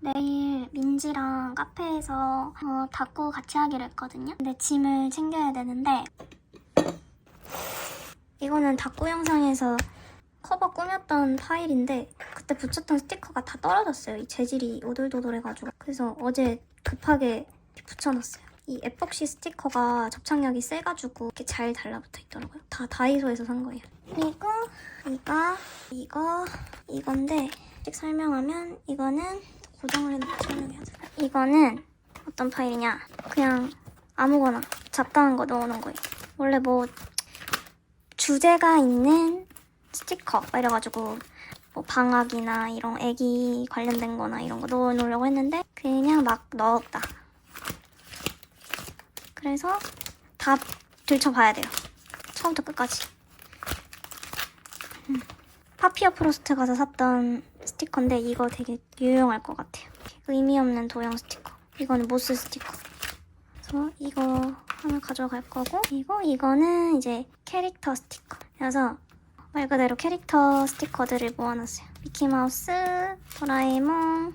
내일 민지랑 카페에서 어, 닦고 같이 하기로 했거든요. 근데 짐을 챙겨야 되는데 이거는 닦고 영상에서 커버 꾸몄던 파일인데 그때 붙였던 스티커가 다 떨어졌어요. 이 재질이 오돌도돌해가지고 그래서 어제 급하게 붙여놨어요. 이 에폭시 스티커가 접착력이 세가지고 이렇게 잘 달라붙어 있더라고요. 다 다이소에서 산 거예요. 그리고 이거, 이거, 이건데 직 설명하면 이거는 고정을 해놓고 설명해야 돼. 이거는 어떤 파일이냐? 그냥 아무거나 잡다한 거 넣어놓은 거예요. 원래 뭐 주제가 있는 스티커 막 이래가지고 뭐 방학이나 이런 애기 관련된 거나 이런 거 넣어놓으려고 했는데 그냥 막 넣었다. 그래서 다 들춰봐야 돼요. 처음부터 끝까지. 음. 파피어 프로스트 가서 샀던 스티커인데 이거 되게 유용할 것 같아요. 의미 없는 도형 스티커. 이거는 모스 스티커. 그래서 이거 하나 가져갈 거고 그리고 이거는 이제 캐릭터 스티커. 그래서 말 그대로 캐릭터 스티커들을 모아놨어요. 미키마우스, 도라에몽,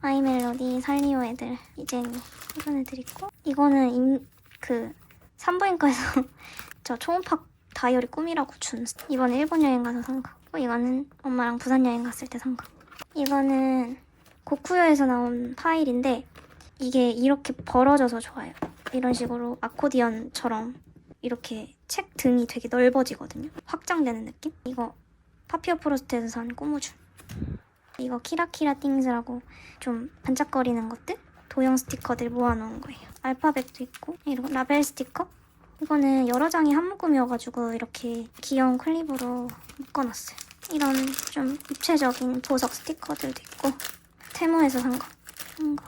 아이멜로디, 살리오 애들, 이제니 이런 애들 있고 이거는 임, 그 산부인과에서 저 초음파 다이어리 꿈이라고 준 스- 이번에 일본 여행 가서 산 거. 고 이거는 엄마랑 부산 여행 갔을 때 산 거. 이거는 고쿠요에서 나온 파일인데 이게 이렇게 벌어져서 좋아요. 이런 식으로 아코디언처럼 이렇게 책 등이 되게 넓어지거든요. 확장되는 느낌? 이거 파피어 프로스트에서 산 꼬무줄. 이거 키라키라 띵즈라고 좀 반짝거리는 것들? 도형 스티커들 모아놓은 거예요. 알파벳도 있고 이런 라벨 스티커? 이거는 여러 장이 한 묶음이어가지고 이렇게 귀여운 클립으로 묶어놨어요. 이런 좀 입체적인 보석 스티커들도 있고 테무에서 산 거. 산 거.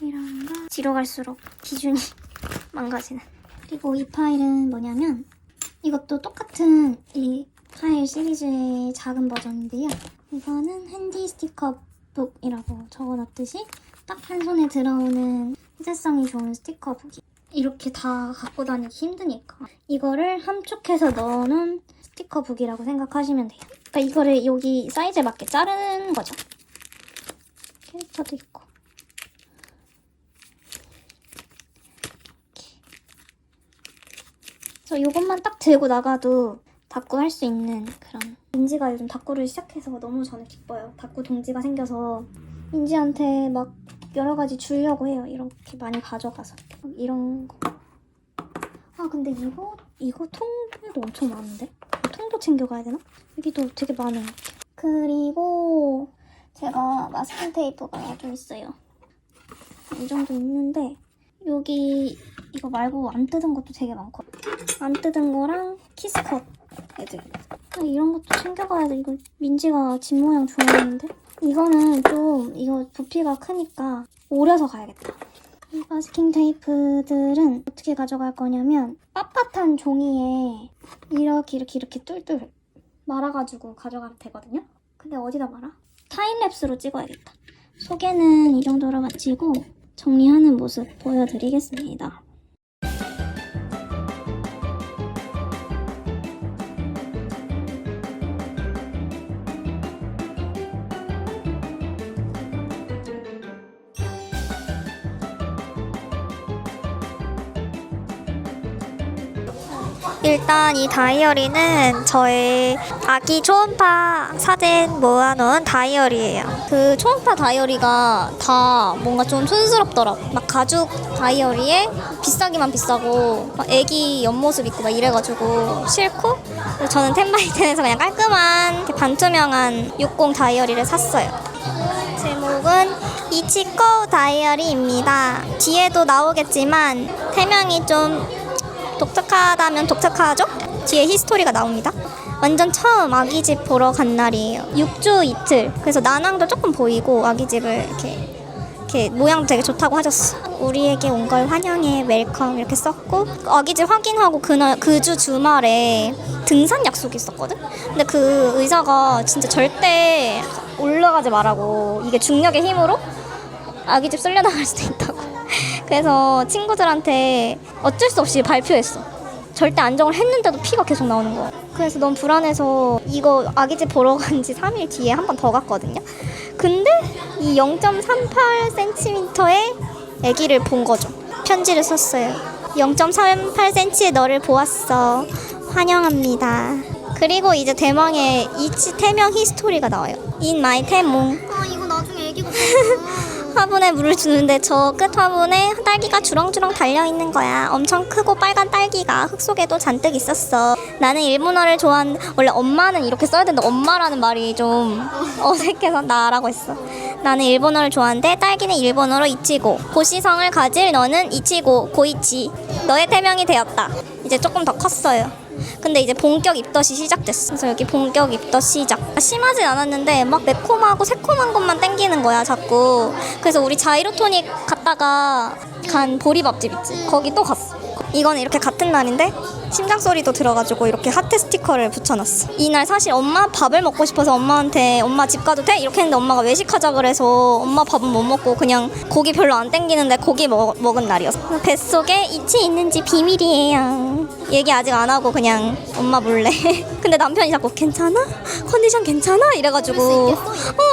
이런 거. 뒤로 갈수록 기준이 망가지는. 그리고 이 파일은 뭐냐면 이것도 똑같은 이 파일 시리즈의 작은 버전인데요. 이거는 핸디 스티커 북이라고 적어놨듯이 딱 한 손에 들어오는 희재성이 좋은 스티커 북이 이렇게 다 갖고 다니기 힘드니까 이거를 함축해서 넣어놓은 스티커 북이라고 생각하시면 돼요. 그러니까 이거를 여기 사이즈에 맞게 자르는 거죠. 캐릭터도 있고 그래서 이것만 딱 들고 나가도 닦고 할 수 있는 그런 민지가 요즘 닦고를 시작해서 너무 저는 기뻐요. 닦고 동지가 생겨서 민지한테 막 여러 가지 주려고 해요. 이렇게 많이 가져가서 이런 거. 아 근데 이거 이거 통도 엄청 많은데 통도 챙겨가야 되나? 여기도 되게 많아요. 그리고 제가 마스킹 테이프가 좀 있어요. 이 정도 있는데 여기 이거 말고 안 뜯은 것도 되게 많거든요. 안 뜯은 거랑 키스컷 애들. 아, 이런 것도 챙겨가야 돼. 이거 민지가 집 모양 좋아하는데. 이거는 좀 이거 부피가 크니까 오려서 가야겠다. 이 마스킹 테이프들은 어떻게 가져갈 거냐면 빳빳한 종이에 이렇게 이렇게 이렇게 뚫뚫 말아가지고 가져가면 되거든요. 근데 어디다 말아? 타임랩스로 찍어야겠다. 소개는 이 정도로 마치고 정리하는 모습 보여드리겠습니다. 일단 이 다이어리는 저의 아기 초음파 사진 모아놓은 다이어리예요. 그 초음파 다이어리가 다 뭔가 좀 촌스럽더라고. 막 가죽 다이어리에 비싸기만 비싸고 막 애기 옆모습 있고 막 이래가지고 싫고 저는 텐바이텐에서 그냥 깔끔한 반투명한 60 다이어리를 샀어요. 제목은 이치코 다이어리입니다. 뒤에도 나오겠지만 태명이 좀 독특하다면 독특하죠? 뒤에 히스토리가 나옵니다. 완전 처음 아기집 보러 간 날이에요. 6주 이틀. 그래서 난항도 조금 보이고 아기집을 이렇게 이렇게 모양도 되게 좋다고 하셨어. 우리에게 온 걸 환영해, 웰컴 이렇게 썼고 아기집 확인하고 그날 그 주 주말에 등산 약속이 있었거든. 근데 그 의사가 진짜 절대 올라가지 말라고 이게 중력의 힘으로 아기집 쓸려나갈 수도 있다고. 그래서 친구들한테 어쩔 수 없이 발표했어. 절대 안정을 했는데도 피가 계속 나오는 거야. 그래서 너무 불안해서 이거 아기집 보러 간 지 3일 뒤에 한 번 더 갔거든요. 근데 이 0.38cm의 아기를 본 거죠. 편지를 썼어요. 0.38cm의 너를 보았어. 환영합니다. 그리고 이제 대망의 이치 태명 히스토리가 나와요. In my 태몽. 아 이거 나중에 애기가 화분에 물을 주는데 저 끝 화분에 딸기가 주렁주렁 달려 있는 거야. 엄청 크고 빨간 딸기가 흙 속에도 잔뜩 있었어. 나는 일본어를 좋아한 원래 엄마는 이렇게 써야 되는데 엄마라는 말이 좀 어색해서 나라고 했어. 나는 일본어를 좋아하는데 딸기는 일본어로 이치고 고시성을 가질 너는 이치고 고이치 너의 태명이 되었다. 이제 조금 더 컸어요. 근데 이제 본격 입덧이 시작됐어. 그래서 여기 본격 입덧 시작. 심하진 않았는데 막 매콤하고 새콤한 것만 땡기는 거야 자꾸. 그래서 우리 자이로토닉 갔다가 간 보리밥집 있지. 거기 또 갔어. 이건 이렇게 같은 날인데 심장 소리도 들어가지고 이렇게 하트 스티커를 붙여놨어. 이날 사실 엄마 밥을 먹고 싶어서 엄마한테 엄마 집 가도 돼? 이렇게 했는데 엄마가 외식하자 그래서 엄마 밥은 못 먹고 그냥 고기 별로 안 땡기는데 고기 먹, 먹은 날이었어. 뱃속에 이치 있는지 비밀이에요. 얘기 아직 안 하고 그냥 엄마 몰래. 근데 남편이 자꾸 괜찮아? 컨디션 괜찮아? 이래가지고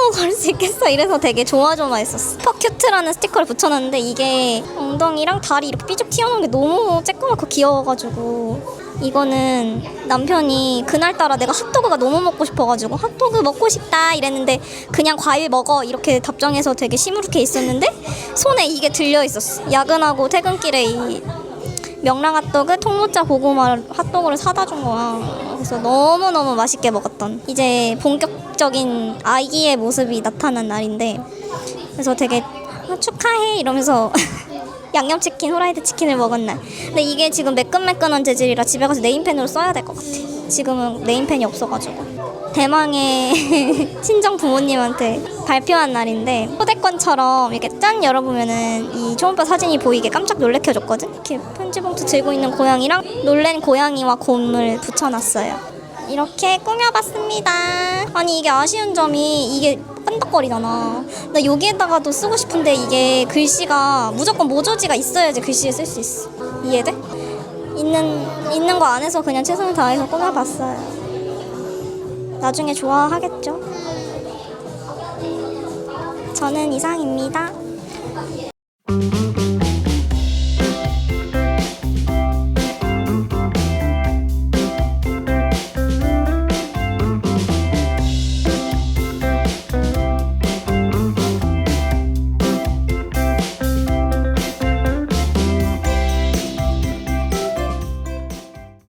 어갈수 있겠어 이래서 되게 조마조마했었어. 퍼큐트라는 스티커를 붙여놨는데 이게 엉덩이랑 다리 이렇게 삐죽 튀어나온 게 너무 쬐끄맣고 귀여워가지고 이거는 남편이 그날따라 내가 핫도그가 너무 먹고 싶어가지고 핫도그 먹고 싶다 이랬는데 그냥 과일 먹어 이렇게 답장해서 되게 시무룩해 있었는데 손에 이게 들려 있었어. 야근하고 퇴근길에 이 명랑 핫도그 통모짜 고구마 핫도그를 사다 준 거야. 그래서 너무너무 맛있게 먹었던 이제 본격적인 아기의 모습이 나타난 날인데 그래서 되게 아, 축하해 이러면서 양념치킨, 후라이드 치킨을 먹은 날. 근데 이게 지금 매끈매끈한 재질이라 집에 가서 네임펜으로 써야 될 것 같아. 지금은 네임펜이 없어가지고. 대망의 친정 부모님한테 발표한 날인데 초대권처럼 이렇게 짠 열어보면은 이 초음파 사진이 보이게 깜짝 놀래켜줬거든. 이렇게 편지봉투 들고 있는 고양이랑 놀랜 고양이와 곰을 붙여놨어요. 이렇게 꾸며봤습니다. 아니 이게 아쉬운 점이 이게 끈덕거리잖아. 나 여기에다가도 쓰고 싶은데 이게 글씨가 무조건 모조지가 있어야지 글씨에 쓸 수 있어. 이해돼? 있는 있는 거 안에서 그냥 최선을 다해서 꾸며봤어요. 나중에 좋아하겠죠? 저는 이상입니다.